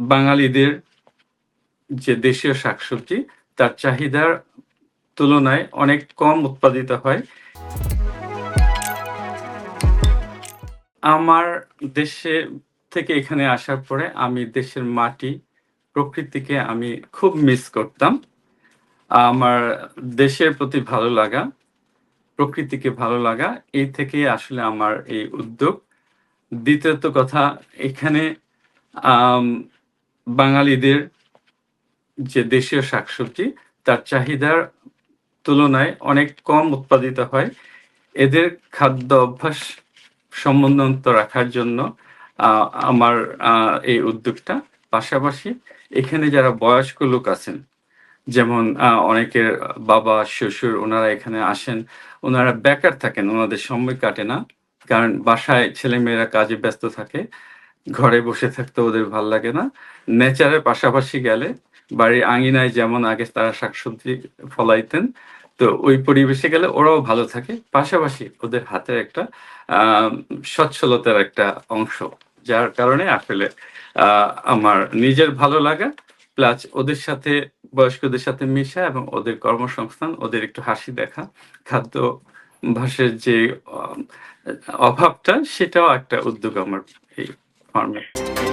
বাঙালিদের যে দেশীয় শাকসবজি, তার চাহিদার তুলনায় অনেক কম উৎপাদিত হয়। আমার দেশে থেকে এখানে আসার পরে আমি দেশের মাটি প্রকৃতিকে আমি খুব মিস করতাম। আমার দেশের প্রতি ভালো লাগা, প্রকৃতিকে ভালো লাগা, এই থেকে আসলে আমার এই উদ্যোগ। দ্বিতীয়ত কথা, এখানে বাঙালিদের যে দেশীয় শাকসবজি, তার চাহিদার তুলনায় অনেক কম উৎপাদিত হয়। এদের খাদ্য অভ্যাস সমুন্নত রাখার জন্য আমার এই উদ্যোগটা। পাশাপাশি এখানে যারা বয়স্ক লোক আছেন, যেমন অনেকের বাবা, শ্বশুর, ওনারা এখানে আসেন, ওনারা বেকার থাকেন, ওনাদের সময় কাটে না। কারণ বাসায় ছেলেমেয়েরা কাজে ব্যস্ত থাকে। ঘরে বসে থাকতে ওদের ভালো লাগে না। নেচারের পাশাপাশি গেলে বাড়ির আঙিনায় যেমন আগে তারা শাকসবজি ফলাইতেন, তো ওই পরিবেশে গেলে ওরাও ভালো থাকে। পাশাপাশি ওদের হাতের একটা সচ্ছলতার একটা অংশ, যার কারণে আসলে আমার নিজের ভালো লাগা, প্লাস ওদের সাথে, বয়স্কদের সাথে মেশা এবং ওদের কর্মসংস্থান, ওদের একটু হাসি দেখা, খাদ্য ভাষের যে অভাবটা, সেটাও একটা উদ্যোগ আমার এই ফার্মে